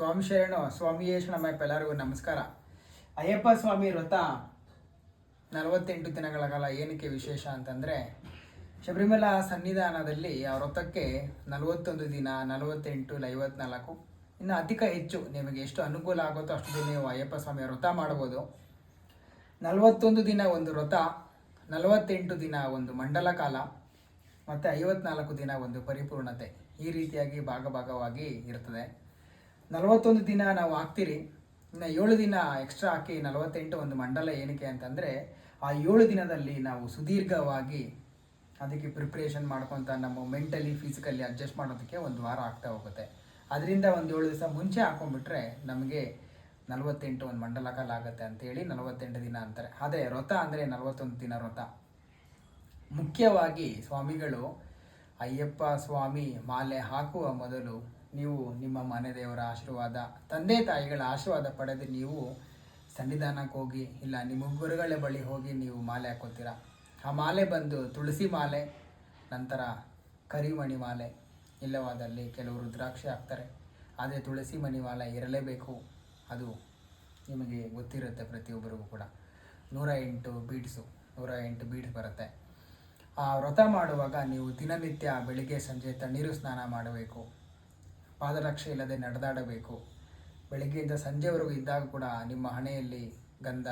ಸ್ವಾಮಿ ಶರಣು ಸ್ವಾಮಿಯೇ ಎಲ್ಲರಿಗೂ ನಮಸ್ಕಾರ. ಅಯ್ಯಪ್ಪ ಸ್ವಾಮಿ ವ್ರತ ನಲವತ್ತೆಂಟು ದಿನಗಳ ಕಾಲ ಏನಕ್ಕೆ ವಿಶೇಷ ಅಂತಂದರೆ, ಶಬರಿಮಲಾ ಸನ್ನಿಧಾನದಲ್ಲಿ ಆ ವ್ರತಕ್ಕೆ ನಲವತ್ತೊಂದು ದಿನ, ನಲವತ್ತೆಂಟು ಐವತ್ನಾಲ್ಕು, ಇನ್ನು ಅಧಿಕ ಹೆಚ್ಚು ನಿಮಗೆ ಎಷ್ಟು ಅನುಕೂಲ ಆಗುತ್ತೋ ಅಷ್ಟು ದಿನ ನೀವು ಅಯ್ಯಪ್ಪ ಸ್ವಾಮಿ ವ್ರತ ಮಾಡ್ಬೋದು ನಲವತ್ತೊಂದು ದಿನ ಒಂದು ವ್ರತ, ನಲವತ್ತೆಂಟು ದಿನ ಒಂದು ಮಂಡಲ ಕಾಲ, ಮತ್ತು ಐವತ್ನಾಲ್ಕು ದಿನ ಒಂದು ಪರಿಪೂರ್ಣತೆ, ಈ ರೀತಿಯಾಗಿ ಭಾಗ ಭಾಗವಾಗಿ ಇರ್ತದೆ. ನಲವತ್ತೊಂದು ದಿನ ನಾವು ಹಾಕ್ತೀರಿ, ಇನ್ನು ಏಳು ದಿನ ಎಕ್ಸ್ಟ್ರಾ ಹಾಕಿ ನಲವತ್ತೆಂಟು ಒಂದು ಮಂಡಲ ಏನಕ್ಕೆ ಅಂತಂದರೆ, ಆ ಏಳು ದಿನದಲ್ಲಿ ನಾವು ಸುದೀರ್ಘವಾಗಿ ಅದಕ್ಕೆ ಪ್ರಿಪ್ರೇಷನ್ ಮಾಡ್ಕೊತ ನಮ್ಮ ಮೆಂಟಲಿ ಫಿಸಿಕಲಿ ಅಡ್ಜಸ್ಟ್ ಮಾಡೋದಕ್ಕೆ ಒಂದು ವಾರ ಆಗ್ತಾ ಹೋಗುತ್ತೆ. ಅದರಿಂದ ಒಂದು ಏಳು ದಿವಸ ಮುಂಚೆ ಹಾಕೊಂಡ್ಬಿಟ್ರೆ ನಮಗೆ ನಲವತ್ತೆಂಟು ಒಂದು ಮಂಡಲ ಕಾಲ ಆಗುತ್ತೆ ಅಂತೇಳಿ ನಲವತ್ತೆಂಟು ದಿನ ಅಂತಾರೆ. ಅದೇ ವ್ರತ ಅಂದರೆ ನಲವತ್ತೊಂದು ದಿನ ವ್ರತ ಮುಖ್ಯವಾಗಿ ಸ್ವಾಮಿಗಳು, ಅಯ್ಯಪ್ಪ ಸ್ವಾಮಿ ಮಾಲೆ ಹಾಕುವ ಮೊದಲು ನೀವು ನಿಮ್ಮ ಮನೆ ದೇವರ ಆಶೀರ್ವಾದ, ತಂದೆ ತಾಯಿಗಳ ಆಶೀರ್ವಾದ ಪಡೆದು ನೀವು ಸನ್ನಿಧಾನಕ್ಕೆ ಹೋಗಿ, ಇಲ್ಲ ನಿಮ್ಮ ಗುರುಗಳ ಬಳಿ ಹೋಗಿ ನೀವು ಮಾಲೆ ಹಾಕೋತೀರ? ಆ ಮಾಲೆ ಬಂದು ತುಳಸಿ ಮಾಲೆ, ನಂತರ ಕರಿಮಣಿ ಮಾಲೆ, ಇಲ್ಲವಾದಲ್ಲಿ ಕೆಲವರು ದ್ರಾಕ್ಷಿ ಹಾಕ್ತಾರೆ. ಆದರೆ ತುಳಸಿ ಮಣಿ ಮಾಲೆ ಇರಲೇಬೇಕು. ಅದು ನಿಮಗೆ ಗೊತ್ತಿರುತ್ತೆ ಪ್ರತಿಯೊಬ್ಬರಿಗೂ ಕೂಡ. ನೂರ ಎಂಟು ಬೀಡ್ಸು ನೂರ ಎಂಟು ಬೀಡ್ಸ್ ಬರುತ್ತೆ. ಆ ವ್ರತ ಮಾಡುವಾಗ ನೀವು ದಿನನಿತ್ಯ ಬೆಳಿಗ್ಗೆ ಸಂಜೆ ತಣ್ಣೀರು ಸ್ನಾನ ಮಾಡಬೇಕು. ಪಾದರಕ್ಷೆ ಇಲ್ಲದೆ ನಡೆದಾಡಬೇಕು. ಬೆಳಗ್ಗೆಯಿಂದ ಸಂಜೆವರೆಗೂ ಇದ್ದಾಗ ಕೂಡ ನಿಮ್ಮ ಹಣೆಯಲ್ಲಿ ಗಂಧ,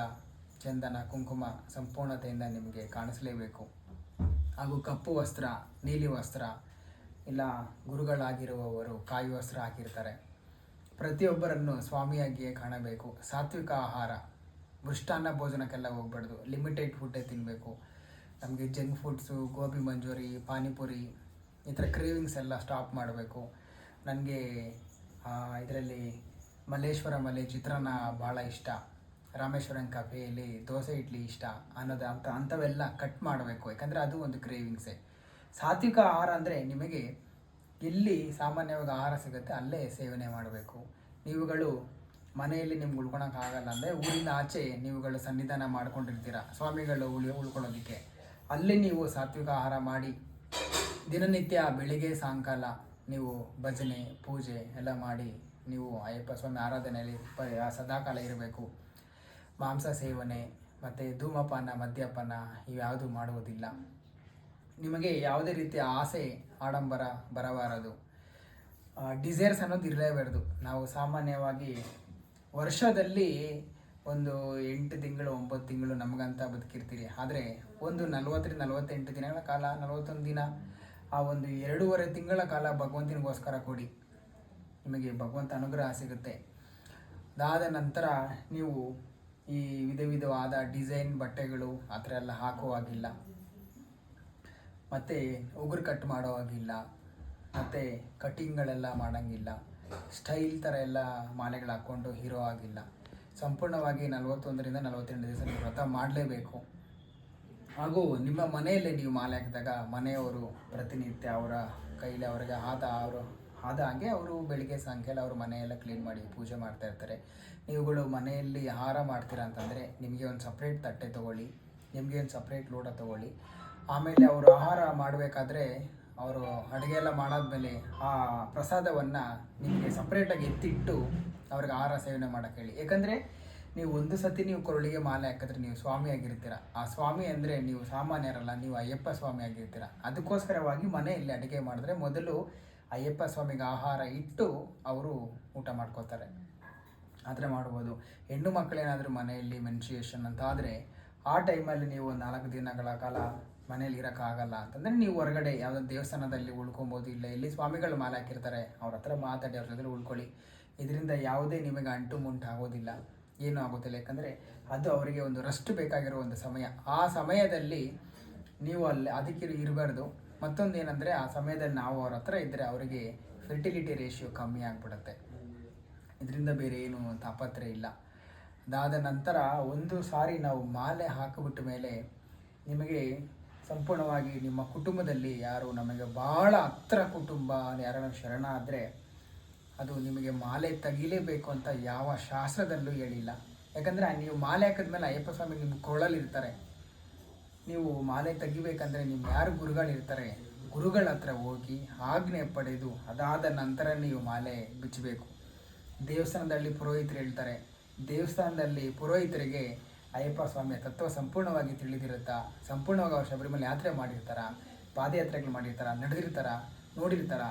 ಚಂದನ, ಕುಂಕುಮ ಸಂಪೂರ್ಣತೆಯಿಂದ ನಿಮಗೆ ಕಾಣಿಸಲೇಬೇಕು. ಹಾಗೂ ಕಪ್ಪು ವಸ್ತ್ರ, ನೀಲಿ ವಸ್ತ್ರ, ಇಲ್ಲ ಗುರುಗಳಾಗಿರುವವರು ಕಾಯಿ ವಸ್ತ್ರ ಹಾಕಿರ್ತಾರೆ. ಪ್ರತಿಯೊಬ್ಬರನ್ನು ಸ್ವಾಮಿಯಾಗಿಯೇ ಕಾಣಬೇಕು. ಸಾತ್ವಿಕ ಆಹಾರ, ಮೃಷ್ಟಾನ್ನ ಭೋಜನಕ್ಕೆಲ್ಲ ಹೋಗ್ಬಾರ್ದು. ಲಿಮಿಟೆಡ್ ಫುಡ್ಡೇ ತಿನ್ನಬೇಕು ನಮಗೆ junk foods gobi manchurian, panipuri, ಈ ಥರ ಕ್ರೇವಿಂಗ್ಸ್ ಎಲ್ಲ ಸ್ಟಾಪ್ ಮಾಡಬೇಕು. ನನಗೆ ಇದರಲ್ಲಿ ಮಲ್ಲೇಶ್ವರ ಮಲೆ ಚಿತ್ರಾನ್ನ ಭಾಳ ಇಷ್ಟ. ರಾಮೇಶ್ವರಂ ಕಾಫಿಯಲ್ಲಿ ದೋಸೆ ಇಡ್ಲಿ ಇಷ್ಟ ಅನ್ನೋದು ಅಂತ, ಅಂಥವೆಲ್ಲ ಕಟ್ ಮಾಡಬೇಕು. ಯಾಕಂದರೆ ಅದು ಒಂದು ಕ್ರೇವಿಂಗ್ಸೆ ಸಾತ್ವಿಕ ಆಹಾರ ಅಂದರೆ ನಿಮಗೆ ಎಲ್ಲಿ ಸಾಮಾನ್ಯವಾಗಿ ಆಹಾರ ಸಿಗುತ್ತೆ ಅಲ್ಲೇ ಸೇವನೆ ಮಾಡಬೇಕು. ನೀವುಗಳು ಮನೆಯಲ್ಲಿ ನಿಮ್ಗೆ ಉಳ್ಕೊಳಕ್ಕಾಗಲ್ಲ ಅಂದರೆ ಊರಿನ ಆಚೆ ನೀವುಗಳು ಸನ್ನಿಧಾನ ಮಾಡ್ಕೊಂಡಿರ್ತೀರ. ಸ್ವಾಮಿಗಳು ಉಳಿ, ಉಳ್ಕೊಳ್ಳೋದಕ್ಕೆ. ಅಲ್ಲಿ ನೀವು ಸಾತ್ವಿಕ ಆಹಾರ ಮಾಡಿ ದಿನನಿತ್ಯ ಬೆಳಿಗ್ಗೆ ಸಾಯಂಕಾಲ ನೀವು ಭಜನೆ, ಪೂಜೆ ಎಲ್ಲ ಮಾಡಿ ನೀವು ಅಯ್ಯಪ್ಪ ಸ್ವಾಮಿ ಆರಾಧನೆಯಲ್ಲಿ ಪ ಸದಾಕಾಲ ಇರಬೇಕು. ಮಾಂಸ ಸೇವನೆ ಮತ್ತು ಧೂಮಪಾನ, ಮದ್ಯಪಾನ ಇವ್ಯಾವುದು ಮಾಡುವುದಿಲ್ಲ. ನಿಮಗೆ ಯಾವುದೇ ರೀತಿಯ ಆಸೆ, ಆಡಂಬರ ಬರಬಾರದು. ಡಿಸೈರ್ಸ್ ಅನ್ನೋದು ಇರಲೇಬಾರ್ದು. ನಾವು ಸಾಮಾನ್ಯವಾಗಿ ವರ್ಷದಲ್ಲಿ ಒಂದು ಎಂಟು ತಿಂಗಳು, ಒಂಬತ್ತು ತಿಂಗಳು ನಮಗಂತ ಬದುಕಿರ್ತೀರಿ. ಆದರೆ ಒಂದು ನಲವತ್ತರಿಂದ ನಲವತ್ತೆಂಟು ದಿನಗಳ ಕಾಲ, ನಲವತ್ತೊಂದು ದಿನ ಆ ಒಂದು ಎರಡೂವರೆ ತಿಂಗಳ ಕಾಲ ಭಗವಂತನಿಗೋಸ್ಕರ ಕೊಡಿ ನಿಮಗೆ ಭಗವಂತ ಅನುಗ್ರಹ ಸಿಗುತ್ತೆ. ಅದಾದ ನಂತರ ನೀವು ಈ ವಿಧ ವಿಧವಾದ ಡಿಸೈನ್ ಬಟ್ಟೆಗಳು ಆ ಥರ ಎಲ್ಲ ಹಾಕುವಾಗಿಲ್ಲ ಮತ್ತು ಉಗುರು ಕಟ್ ಮಾಡೋ ಹಾಗಿಲ್ಲ. ಮತ್ತು ಕಟ್ಟಿಂಗ್ಗಳೆಲ್ಲ ಮಾಡೋಂಗಿಲ್ಲ. ಸ್ಟೈಲ್ ಥರ ಎಲ್ಲ ಮಾಲೆಗಳು ಹಾಕ್ಕೊಂಡು ಹೀರೋ ಆಗಿಲ್ಲ. ಸಂಪೂರ್ಣವಾಗಿ ನಲವತ್ತೊಂದರಿಂದ ನಲವತ್ತೆಂಟು ದಿವಸ ವ್ರತ ಮಾಡಲೇಬೇಕು. ಹಾಗೂ ನಿಮ್ಮ ಮನೆಯಲ್ಲೇ ನೀವು ಮಾಲೆ ಹಾಕಿದಾಗ ಮನೆಯವರು ಪ್ರತಿನಿತ್ಯ ಅವರ ಕೈಲಿ ಅವರಿಗೆ ಆದ ಅವರು, ಆದ ಹಾಗೆ ಅವರು ಬೆಳಿಗ್ಗೆ, ಸಾಯಂಕಾಲ ಅವರು ಮನೆಯೆಲ್ಲ ಕ್ಲೀನ್ ಮಾಡಿ ಪೂಜೆ ಮಾಡ್ತಾ ಇರ್ತಾರೆ. ನೀವುಗಳು ಮನೆಯಲ್ಲಿ ಆಹಾರ ಮಾಡ್ತೀರಾ ಅಂತಂದರೆ ನಿಮಗೆ ಒಂದು ಸಪ್ರೇಟ್ ತಟ್ಟೆ ತೊಗೊಳ್ಳಿ, ನಿಮಗೆ ಒಂದು ಸಪ್ರೇಟ್ ಲೋಟ ತೊಗೊಳ್ಳಿ. ಆಮೇಲೆ ಅವರು ಆಹಾರ ಮಾಡಬೇಕಾದ್ರೆ ಅವರು ಅಡುಗೆ ಎಲ್ಲ ಮಾಡಾದ್ಮೇಲೆ ಆ ಪ್ರಸಾದವನ್ನು ನಿಮಗೆ ಸಪ್ರೇಟಾಗಿ ಎತ್ತಿಟ್ಟು ಅವ್ರಿಗೆ ಆಹಾರ ಸೇವನೆ ಮಾಡೋಕ್ಕೆ ಹೇಳಿ. ಯಾಕಂದರೆ ನೀವು ಒಂದು ಸತಿ ನೀವು ಕೊರಳಿಗೆ ಮಾಲೆ ಹಾಕಿದ್ರೆ ನೀವು ಸ್ವಾಮಿ ಆಗಿರ್ತೀರ. ಆ ಸ್ವಾಮಿ ಅಂದರೆ ನೀವು ಸಾಮಾನ್ಯರಲ್ಲ, ನೀವು ಅಯ್ಯಪ್ಪ ಸ್ವಾಮಿ ಆಗಿರ್ತೀರ. ಅದಕ್ಕೋಸ್ಕರವಾಗಿ ಮನೆಯಲ್ಲಿ ಅಡುಗೆ ಮಾಡಿದ್ರೆ ಮೊದಲು ಅಯ್ಯಪ್ಪ ಸ್ವಾಮಿಗೆ ಆಹಾರ ಇಟ್ಟು ಅವರು ಊಟ ಮಾಡ್ಕೋತಾರೆ ಆದರೆ ಮಾಡ್ಬೋದು. ಹೆಣ್ಣು ಮಕ್ಕಳೇನಾದರೂ ಮನೆಯಲ್ಲಿ ಮೆನ್ಸ್ಟ್ರಿಯೇಷನ್ ಅಂತ ಆದರೆ ಆ ಟೈಮಲ್ಲಿ ನೀವು ನಾಲ್ಕು ದಿನಗಳ ಕಾಲ ಮನೇಲಿ ಇರೋಕ್ಕಾಗಲ್ಲ ಅಂತಂದರೆ ನೀವು ಹೊರಗಡೆ ಯಾವುದೋ ದೇವಸ್ಥಾನದಲ್ಲಿ ಉಳ್ಕೊಬೋದು, ಇಲ್ಲ ಇಲ್ಲಿ ಸ್ವಾಮಿಗಳು ಮಾಲೆ ಹಾಕಿರ್ತಾರೆ, ಅವ್ರ ಹತ್ರ ಮಾತಾಡಿ ಅವ್ರ ಜೊತೆ ಉಳ್ಕೊಳ್ಳಿ. ಇದರಿಂದ ಯಾವುದೇ ನಿಮಗೆ ಅಂಟು ಮುಂಟು ಆಗೋದಿಲ್ಲ ಏನೂ ಆಗೋದಿಲ್ಲ ಯಾಕಂದರೆ ಅದು ಅವರಿಗೆ ಒಂದು ರಷ್ಟು ಬೇಕಾಗಿರೋ ಒಂದು ಸಮಯ. ಆ ಸಮಯದಲ್ಲಿ ನೀವು ಅಲ್ಲಿ ಅದಕ್ಕೆ ಇರಬಾರ್ದು. ಮತ್ತೊಂದು ಏನಂದರೆ ಆ ಸಮಯದಲ್ಲಿ ನಾವು ಅವ್ರ ಹತ್ರ ಇದ್ದರೆ ಅವರಿಗೆ ಫೆರ್ಟಿಲಿಟಿ ರೇಷಿಯೋ ಕಮ್ಮಿ ಆಗಿಬಿಡುತ್ತೆ. ಇದರಿಂದ ಬೇರೆ ಏನು ತಾಪತ್ರೆ ಇಲ್ಲ. ಅದಾದ ನಂತರ ಒಂದು ಸಾರಿ ನಾವು ಮಾಲೆ ಹಾಕಿಬಿಟ್ಟ ಮೇಲೆ ನಿಮಗೆ ಸಂಪೂರ್ಣವಾಗಿ ನಿಮ್ಮ ಕುಟುಂಬದಲ್ಲಿ ಯಾರು ನಮಗೆ ಭಾಳ ಹತ್ರ ಕುಟುಂಬ, ಯಾರನ್ನ ಶರಣ ಆದರೆ ಅದು ನಿಮಗೆ ಮಾಲೆ ತೆಗಿಲೇಬೇಕು ಅಂತ ಯಾವ ಶಾಸ್ತ್ರದಲ್ಲೂ ಹೇಳಿಲ್ಲ. ಯಾಕಂದರೆ ನೀವು ಮಾಲೆ ಹಾಕಿದ್ಮೇಲೆ ಅಯ್ಯಪ್ಪ ಸ್ವಾಮಿ ನಿಮ್ಮ ಕೊರಳಲ್ಲಿರ್ತಾರೆ. ನೀವು ಮಾಲೆ ತೆಗಿಬೇಕಂದ್ರೆ ನಿಮ್ಮ ಯಾರು ಗುರುಗಳಿರ್ತಾರೆ? ಗುರುಗಳ ಹತ್ರ ಹೋಗಿ ಆಜ್ಞೆ ಪಡೆದು ಅದಾದ ನಂತರ ನೀವು ಮಾಲೆ ಬಿಚ್ಚಬೇಕು. ದೇವಸ್ಥಾನದಲ್ಲಿ ಪುರೋಹಿತರು ಹೇಳ್ತಾರೆ, ದೇವಸ್ಥಾನದಲ್ಲಿ ಪುರೋಹಿತರಿಗೆ ಅಯ್ಯಪ್ಪ ಸ್ವಾಮಿಯ ತತ್ವ ಸಂಪೂರ್ಣವಾಗಿ ತಿಳಿದಿರುತ್ತಾ, ಸಂಪೂರ್ಣವಾಗಿ ಅವ್ರು ಶಬರಿಮಲೆ ಯಾತ್ರೆ ಮಾಡಿರ್ತಾರ, ಪಾದಯಾತ್ರೆಗಳು ಮಾಡಿರ್ತಾರ, ನಡೆದಿರ್ತಾರ, ನೋಡಿರ್ತಾರ?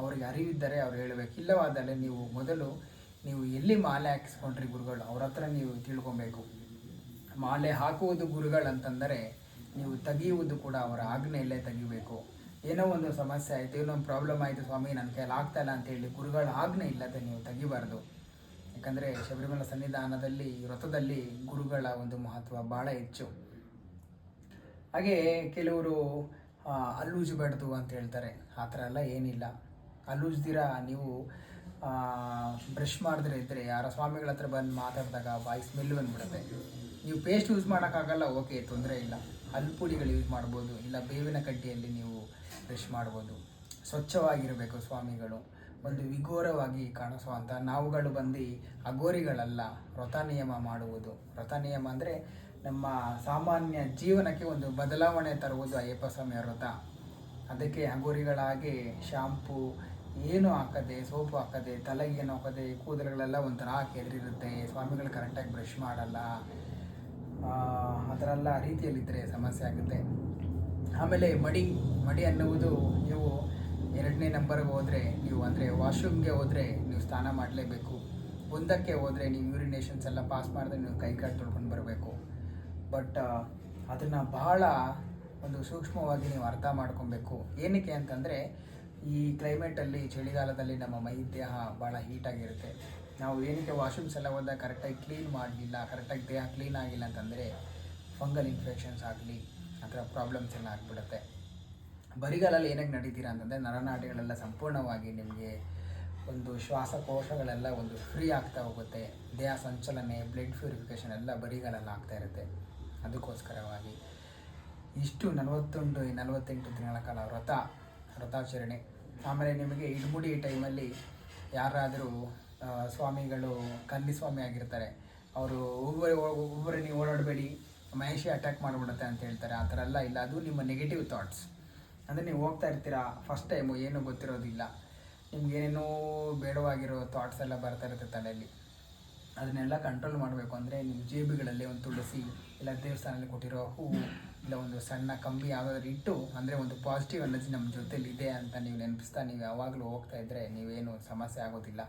ಅವ್ರಿಗೆ ಅರಿವಿದ್ದರೆ ಅವ್ರು ಹೇಳಬೇಕು. ಇಲ್ಲವಾದರೆ ನೀವು ಮೊದಲು ನೀವು ಎಲ್ಲಿ ಮಾಲೆ ಹಾಕಿಸ್ಕೊಂಡ್ರಿ ಗುರುಗಳು? ಅವ್ರ ಹತ್ರ ನೀವು ತಿಳ್ಕೊಬೇಕು. ಮಾಲೆ ಹಾಕುವುದು ಗುರುಗಳಂತಂದರೆ ನೀವು ತೆಗೆಯುವುದು ಕೂಡ ಅವರ ಆಜ್ಞೆಯಲ್ಲೇ ತೆಗಿಬೇಕು ಏನೋ ಒಂದು ಸಮಸ್ಯೆ ಆಯಿತು, ಏನೋ ಒಂದು ಪ್ರಾಬ್ಲಮ್ ಆಯಿತು, ಸ್ವಾಮಿ ನನ್ನ ಕೈಯಲ್ಲಿ ಆಗ್ತಾ ಇಲ್ಲ ಅಂತೇಳಿ ಗುರುಗಳ ಆಜ್ಞೆ ಇಲ್ಲದೆ ನೀವು ತೆಗಿಬಾರ್ದು. ಯಾಕಂದರೆ ಶಬರಿಮಲ ಸನ್ನಿಧಾನದಲ್ಲಿ ವ್ರತದಲ್ಲಿ ಗುರುಗಳ ಒಂದು ಮಹತ್ವ ಭಾಳ ಹೆಚ್ಚು. ಹಾಗೆ ಕೆಲವರು ಅಲ್ಲೂಜಬಾರ್ದು ಅಂತ ಹೇಳ್ತಾರೆ. ಆ ಥರ ಎಲ್ಲ ಏನಿಲ್ಲ. ಹಲ್ಲುಜ್ದಿರ ನೀವು ಬ್ರಷ್ ಮಾಡಿದ್ರೆ ಇದ್ದರೆ ಯಾರ ಸ್ವಾಮಿಗಳ ಹತ್ರ ಬಂದು ಮಾತಾಡಿದಾಗ ಬಾಯಿ ಸ್ಮೆಲ್ ಬಂದ್ಬಿಡುತ್ತೆ. ನೀವು ಪೇಸ್ಟ್ ಯೂಸ್ ಮಾಡೋಕ್ಕಾಗಲ್ಲ ಓಕೆ ತೊಂದರೆ ಇಲ್ಲ. ಅಲ್ಪುಡಿಗಳು ಪುಡಿಗಳು ಯೂಸ್ ಮಾಡ್ಬೋದು, ಇಲ್ಲ ಬೇವಿನ ಕಡ್ಡಿಯಲ್ಲಿ ನೀವು ಬ್ರಷ್ ಮಾಡ್ಬೋದು. ಸ್ವಚ್ಛವಾಗಿರಬೇಕು ಸ್ವಾಮಿಗಳು. ಒಂದು ವಿಘೋರವಾಗಿ ಕಾಣಿಸುವಂಥ ನಾವುಗಳು ಬಂದು ಅಗೋರಿಗಳಲ್ಲ ವ್ರತ ನಿಯಮ ಮಾಡುವುದು. ವ್ರತ ನಿಯಮ ಅಂದರೆ ನಮ್ಮ ಸಾಮಾನ್ಯ ಜೀವನಕ್ಕೆ ಒಂದು ಬದಲಾವಣೆ ತರುವುದು ಅಯ್ಯಪ್ಪ ಸ್ವಾಮಿಯ ವ್ರತ ಅದಕ್ಕೆ ಅಗೋರಿಗಳಾಗಿ ಶಾಂಪು ಏನು ಹಾಕದೆ ಸೋಪು ಹಾಕದೆ ತಲೆಗೆ ಏನು ಹಾಕದೆ ಕೂದಲುಗಳೆಲ್ಲ ಒಂಥರ ಕೆದರಿರುತ್ತೆ ಸ್ವಾಮಿಗಳು ಕರೆಕ್ಟಾಗಿ ಬ್ರಷ್ ಮಾಡಲ್ಲ. ಆ, ಥರ ಎಲ್ಲ ರೀತಿಯಲ್ಲಿದ್ದರೆ ಸಮಸ್ಯೆ ಆಗುತ್ತೆ. ಆಮೇಲೆ ಮಡಿ ಮಡಿ ಅನ್ನುವುದು ನೀವು ಎರಡನೇ ನಂಬರ್ಗೆ ಹೋದರೆ ನೀವು ಅಂದರೆ ವಾಶ್ರೂಮ್ಗೆ ಹೋದರೆ ನೀವು ಸ್ನಾನ ಮಾಡಲೇಬೇಕು. ಒಂದಕ್ಕೆ ಹೋದರೆ ನೀವು ಯೂರಿನೇಷನ್ಸ್ ಎಲ್ಲ ಪಾಸ್ ಮಾಡಿದ್ರೆ ನೀವು ಕೈ ಕಾಲು ತೊಳ್ಕೊಂಡು ಬರಬೇಕು. ಬಟ್ ಅದನ್ನು ಬಹಳ ಒಂದು ಸೂಕ್ಷ್ಮವಾಗಿ ನೀವು ಅರ್ಥ ಮಾಡ್ಕೊಬೇಕು. ಏನಕ್ಕೆ ಅಂತಂದರೆ ಈ ಕ್ಲೈಮೇಟಲ್ಲಿ ಚಳಿಗಾಲದಲ್ಲಿ ನಮ್ಮ ಮೈ ದೇಹ ಭಾಳ ಹೀಟಾಗಿರುತ್ತೆ ನಾವು ಏನಕ್ಕೆ ವಾಶ್ರೂಮ್ಸ್ ಎಲ್ಲ ಹೋದಾಗ ಕರೆಕ್ಟಾಗಿ ಕ್ಲೀನ್ ಮಾಡಲಿಲ್ಲ ಕರೆಕ್ಟಾಗಿ ದೇಹ ಕ್ಲೀನ್ ಆಗಿಲ್ಲ ಅಂತಂದರೆ ಫಂಗಲ್ ಇನ್ಫೆಕ್ಷನ್ಸ್ ಆಗಲಿ, ಆ ಪ್ರಾಬ್ಲಮ್ಸ್ ಎಲ್ಲ ಆಗಿಬಿಡುತ್ತೆ. ಬರಿಗಾಲಲ್ಲಿ ಏನಕ್ಕೆ ನಡೀತೀರಾ ಅಂತಂದರೆ ನರನಾಡಿಗಳೆಲ್ಲ ಸಂಪೂರ್ಣವಾಗಿ ನಿಮಗೆ ಒಂದು ಶ್ವಾಸಕೋಶಗಳೆಲ್ಲ ಒಂದು ಫ್ರೀ ಆಗ್ತಾ ಹೋಗುತ್ತೆ. ದೇಹ ಸಂಚಲನೆ ಬ್ಲಡ್ ಪ್ಯೂರಿಫಿಕೇಷನ್ ಎಲ್ಲ ಬರಿಗಾಲಲ್ಲಿ ಆಗ್ತಾ ಇರುತ್ತೆ. ಅದಕ್ಕೋಸ್ಕರವಾಗಿ ಇಷ್ಟು ನಲವತ್ತೊಂದು, ನಲವತ್ತೆಂಟು ದಿನಗಳ ಕಾಲ ವ್ರತ, ವ್ರತಾಚರಣೆ ಆಮೇಲೆ ನಿಮಗೆ ಇಡ್ಮುಡಿ ಟೈಮಲ್ಲಿ ಯಾರಾದರೂ ಸ್ವಾಮಿಗಳು, ಕನ್ನಿ ಸ್ವಾಮಿ ಆಗಿರ್ತಾರೆ, ಅವರು ಒಬ್ಬರೇ ಒಬ್ಬರೇ ನೀವು ಓಡಾಡಬೇಡಿ, ಮಹೇಶಿ ಅಟ್ಯಾಕ್ ಮಾಡಿಬಿಡುತ್ತೆ ಅಂತ ಹೇಳ್ತಾರೆ, ಆ ಥರ ಎಲ್ಲ ಇಲ್ಲ. ಅದು ನಿಮ್ಮ ನೆಗೆಟಿವ್ ಥಾಟ್ಸ್ ಅಂದರೆ ನೀವು ಹೋಗ್ತಾ ಇರ್ತೀರಾ ಫಸ್ಟ್ ಟೈಮು ಏನೂ ಗೊತ್ತಿರೋದಿಲ್ಲ. ನಿಮ್ಗೇನೇನೋ ಬೇಡವಾಗಿರೋ ಥಾಟ್ಸ್ ಎಲ್ಲ ಬರ್ತಾ ಇರುತ್ತೆ ತಲೆಯಲ್ಲಿ. ಅದನ್ನೆಲ್ಲ ಕಂಟ್ರೋಲ್ ಮಾಡಬೇಕು. ಅಂದರೆ ನಿಮ್ಮ ಜೇಬಿಗಳಲ್ಲಿ ಒಂದು ತುಳಸಿ, ಇಲ್ಲ ದೇವಸ್ಥಾನದಲ್ಲಿ ಕೊಟ್ಟಿರೋ ಹೂವು ಇಲ್ಲ, ಒಂದು ಸಣ್ಣ ಕಂಬಿ ಯಾವುದಾದ್ರೂ ಇಟ್ಟು, ಅಂದರೆ ಒಂದು ಪಾಸಿಟಿವ್ ಎನರ್ಜಿ ನಮ್ಮ ಜೊತೆಲಿ ಇದೆ ಅಂತ ನೀವು ನೆನಪಿಸ್ತಾ, ನೀವು ಯಾವಾಗಲೂ ಹೋಗ್ತಾ ಇದ್ದರೆ ನೀವೇನು ಸಮಸ್ಯೆ ಆಗೋದಿಲ್ಲ.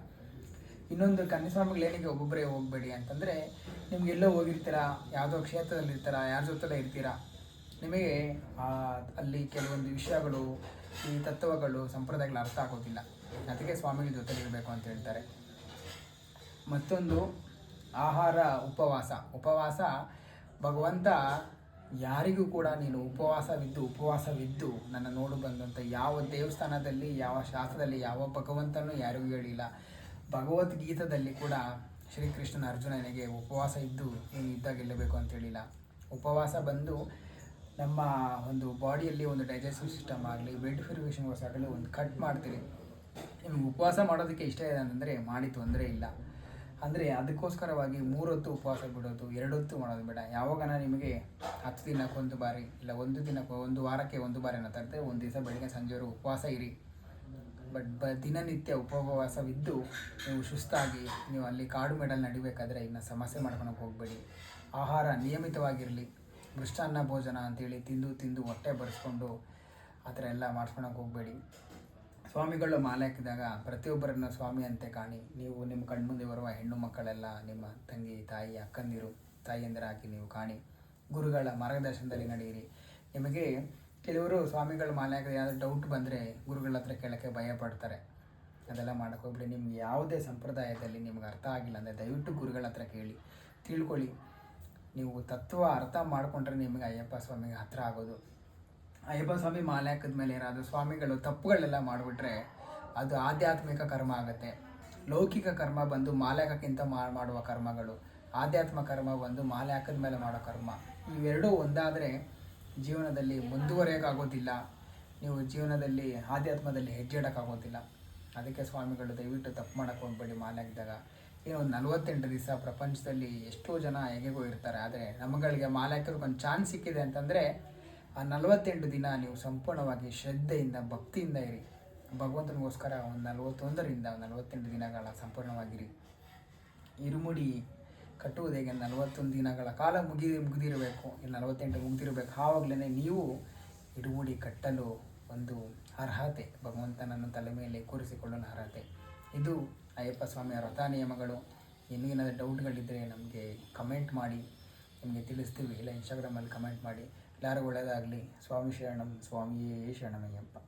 ಇನ್ನೊಂದು ಕನ್ನಿಸ್ವಾಮಿಗಳು ಏನಕ್ಕೆ ಒಬ್ಬೊಬ್ಬರೇ ಹೋಗಬೇಡಿ ಅಂತಂದರೆ ನಿಮ್ಗೆ ಎಲ್ಲೋ ಹೋಗಿರ್ತೀರಾ? ಯಾವುದೋ ಕ್ಷೇತ್ರದಲ್ಲಿ ಇರ್ತೀರಾ ಯಾರ ಜೊತೆಲೇ ಇರ್ತೀರಾ? ನಿಮಗೆ ಅಲ್ಲಿ ಕೆಲವೊಂದು ವಿಷಯಗಳು, ಈ ತತ್ವಗಳು, ಸಂಪ್ರದಾಯಗಳು ಅರ್ಥ ಆಗೋದಿಲ್ಲ. ಅದಕ್ಕೆ ಸ್ವಾಮಿಗಳ ಜೊತೆಲಿ ಇರಬೇಕು ಅಂತ ಹೇಳ್ತಾರೆ. ಮತ್ತೊಂದು, ಆಹಾರ ಉಪವಾಸ. ಉಪವಾಸ ಭಗವಂತ ಯಾರಿಗೂ ಕೂಡ ನೀನು ಉಪವಾಸವಿದ್ದು ಉಪವಾಸವಿದ್ದು ನನ್ನ ನೋಡು ಬಂದಂಥ ಯಾವ ದೇವಸ್ಥಾನದಲ್ಲಿ, ಯಾವ ಶಾಸ್ತ್ರದಲ್ಲಿ, ಯಾವ ಭಗವಂತನೂ ಯಾರಿಗೂ ಹೇಳಿಲ್ಲ. ಭಗವದ್ಗೀತದಲ್ಲಿ ಕೂಡ ಶ್ರೀಕೃಷ್ಣನ ಅರ್ಜುನನಿಗೆ ಉಪವಾಸ ಇದ್ದು ನೀನು ಯುದ್ಧ ಗೆಲ್ಲಬೇಕು ಅಂತ ಹೇಳಿಲ್ಲ. ಉಪವಾಸ ಬಂದು ನಮ್ಮ ಒಂದು ಬಾಡಿಯಲ್ಲಿ ಒಂದು ಡೈಜೆಸ್ಟಿವ್ ಸಿಸ್ಟಮ್ ಆಗಲಿ, ಬ್ಲಡ್ ಆಗಲಿ ಒಂದು ಕಟ್ ಮಾಡ್ತೀರಿ. ನಿಮ್ಗೆ ಉಪವಾಸ ಮಾಡೋದಕ್ಕೆ ಇಷ್ಟ ಇದೆ ಅಂತಂದರೆ ಮಾಡಿ ತೊಂದರೆ ಇಲ್ಲ. ಅಂದರೆ ಅದಕ್ಕೋಸ್ಕರವಾಗಿ ಮೂರೊತ್ತು ಉಪವಾಸ ಬಿಡೋದು, ಎರಡೊತ್ತು ಮಾಡೋದು ಬೇಡ. ಯಾವಾಗನ ನಿಮಗೆ ಹತ್ತು ದಿನಕ್ಕೊಂದು ಬಾರಿ ಇಲ್ಲ ಒಂದು ದಿನಕ್ಕೆ ಒಂದು ವಾರಕ್ಕೆ ಒಂದು ಬಾರಿ ಅನ್ನೋ ತರ್ತಾರೆ ಒಂದು ದಿವಸ ಬೆಳಗ್ಗೆ ಸಂಜೆವರೆಗೂ ಉಪವಾಸ ಇರಿ. ಬಟ್ ಬ ದಿನನಿತ್ಯ ಉಪವಾಸವಿದ್ದು ನೀವು ಸುಸ್ತಾಗಿ ನೀವು ಅಲ್ಲಿ ಕಾಡು ಮೇಡಲ್ ನಡಿಬೇಕಾದ್ರೆ ಇನ್ನು ಸಮಸ್ಯೆ ಮಾಡ್ಕೊಳಕ್ಕೆ ಹೋಗಬೇಡಿ. ಆಹಾರ ನಿಯಮಿತವಾಗಿರಲಿ. ಮೃಷ್ಟಾನ್ನ ಭೋಜನ ಅಂತೇಳಿ ತಿಂದು ತಿಂದು ಹೊಟ್ಟೆ ಬರೆಸ್ಕೊಂಡು ಆ ಥರ ಎಲ್ಲ ಮಾಡ್ಕೊಳಕ್ಕೆ ಹೋಗಬೇಡಿ. ಸ್ವಾಮಿಗಳು ಮಾಲೆ ಹಾಕಿದಾಗ ಪ್ರತಿಯೊಬ್ಬರನ್ನ ಸ್ವಾಮಿ ಅಂತೆ ಕಾಣಿ. ನೀವು ನಿಮ್ಮ ಕಣ್ಮುಂದೆ ಬರುವ ಹೆಣ್ಣು ಮಕ್ಕಳೆಲ್ಲ, ನಿಮ್ಮ ತಂಗಿ, ತಾಯಿ, ಅಕ್ಕಂದಿರು ತಾಯಿಯಂದಿರ ಹಾಕಿ ನೀವು ಕಾಣಿ. ಗುರುಗಳ ಮಾರ್ಗದರ್ಶನದಲ್ಲಿ ನಡೆಯಿರಿ. ನಿಮಗೆ ಕೆಲವರು ಸ್ವಾಮಿಗಳು ಮಾಲೆ ಹಾಕಿದ ಯಾವ್ದಾದ್ರು ಡೌಟ್ ಬಂದರೆ ಗುರುಗಳ ಹತ್ರ ಕೇಳೋಕ್ಕೆ ಭಯ ಪಡ್ತಾರೆ. ಅದೆಲ್ಲ ಮಾಡಕ್ಕೆ ಹೋಗ್ಬಿಡಿ. ನಿಮ್ಗೆ ಯಾವುದೇ ಸಂಪ್ರದಾಯದಲ್ಲಿ ನಿಮ್ಗೆ ಅರ್ಥ ಆಗಿಲ್ಲ ಅಂದರೆ ದಯವಿಟ್ಟು ಗುರುಗಳ ಹತ್ರ ಕೇಳಿ. ತಿಳ್ಕೊಳ್ಳಿ. ನೀವು ತತ್ವ ಅರ್ಥ ಮಾಡಿಕೊಂಡ್ರೆ ನಿಮಗೆ ಅಯ್ಯಪ್ಪ ಸ್ವಾಮಿಗೆ ಹತ್ರ ಆಗೋದು. ಅಯ್ಯಪ್ಪ ಸ್ವಾಮಿ ಮಾಲೆ ಹಾಕಿದ ಮೇಲೆ ಏನಾದರೂ ಸ್ವಾಮಿಗಳು ತಪ್ಪುಗಳೆಲ್ಲ ಮಾಡಿಬಿಟ್ರೆ ಅದು ಆಧ್ಯಾತ್ಮಿಕ ಕರ್ಮ ಆಗುತ್ತೆ. ಲೌಕಿಕ ಕರ್ಮ ಬಂದು ಮಾಲೆ ಹಾಕೋಕ್ಕಿಂತ ಮಾಡುವ ಕರ್ಮಗಳು. ಆಧ್ಯಾತ್ಮ ಕರ್ಮ ಬಂದು ಮಾಲೆ ಹಾಕಿದ ಮೇಲೆ ಮಾಡೋ ಕರ್ಮ. ಇವೆರಡೂ ಒಂದಾದರೆ ಜೀವನದಲ್ಲಿ ಮುಂದುವರಿಯೋಕ್ಕಾಗೋದಿಲ್ಲ ನೀವು ಜೀವನದಲ್ಲಿ, ಆಧ್ಯಾತ್ಮದಲ್ಲಿ ಹೆಜ್ಜೆ ಇಡೋಕ್ಕಾಗೋದಿಲ್ಲ ಅದಕ್ಕೆ ಸ್ವಾಮಿಗಳು ದಯವಿಟ್ಟು ತಪ್ಪು ಮಾಡೋಕ್ಕೆ ಹೋಗ್ಬೇಡಿ ಮಾಲೆ ಹಾಕಿದಾಗ. ಏನೋ ಒಂದು ನಲವತ್ತೆಂಟು ದಿವಸ ಪ್ರಪಂಚದಲ್ಲಿ ಎಷ್ಟೋ ಜನ ಹೇಗೆಗೋ ಇರ್ತಾರೆ. ಆದರೆ ನಮ್ಮಗಳಿಗೆ ಮಾಲೆ ಹಾಕೋದಕ್ಕೆ ಒಂದು ಚಾನ್ಸ್ ಸಿಕ್ಕಿದೆ ಅಂತಂದರೆ ಆ ನಲವತ್ತೆಂಟು ದಿನ ನೀವು ಸಂಪೂರ್ಣವಾಗಿ ಶ್ರದ್ಧೆಯಿಂದ, ಭಕ್ತಿಯಿಂದ ಇರಿ. ಭಗವಂತನಿಗೋಸ್ಕರ ಒಂದು ನಲವತ್ತೊಂದರಿಂದ ನಲವತ್ತೆಂಟು ದಿನಗಳ ಸಂಪೂರ್ಣವಾಗಿರಿ. ಇರುಮುಡಿ ಕಟ್ಟುವುದು ಹೇಗೆ? ನಲವತ್ತೊಂದು ದಿನಗಳ ಕಾಲ ಮುಗಿ ಮುಗಿದಿರಬೇಕು. ನಲವತ್ತೆಂಟು ಮುಗಿದಿರಬೇಕು. ಆವಾಗಲೇ ನೀವು ಇರುಮುಡಿ ಕಟ್ಟಲು ಒಂದು ಅರ್ಹತೆ. ಭಗವಂತನನ್ನು ತಲೆ ಮೇಲೆ ಕೂರಿಸಿಕೊಳ್ಳಲು ಅರ್ಹತೆ. ಇದು ಅಯ್ಯಪ್ಪ ಸ್ವಾಮಿಯ ವ್ರತ ನಿಯಮಗಳು. ಇನ್ನೂ ಏನಾದರೂ ಡೌಟ್ಗಳಿದ್ದರೆ ನಮಗೆ ಕಮೆಂಟ್ ಮಾಡಿ. ನಿಮಗೆ ತಿಳಿಸ್ತೀವಿ. ಇಲ್ಲ ಇನ್ಸ್ಟಾಗ್ರಾಮಲ್ಲಿ ಕಮೆಂಟ್ ಮಾಡಿ. ಎಲ್ಲರಿಗೂ ಒಳ್ಳೆಯದಾಗಲಿ. ಸ್ವಾಮಿ ಶರಣಂ ಸ್ವಾಮಿಯೇ ಶರಣಮಯ್ಯಪ್ಪ.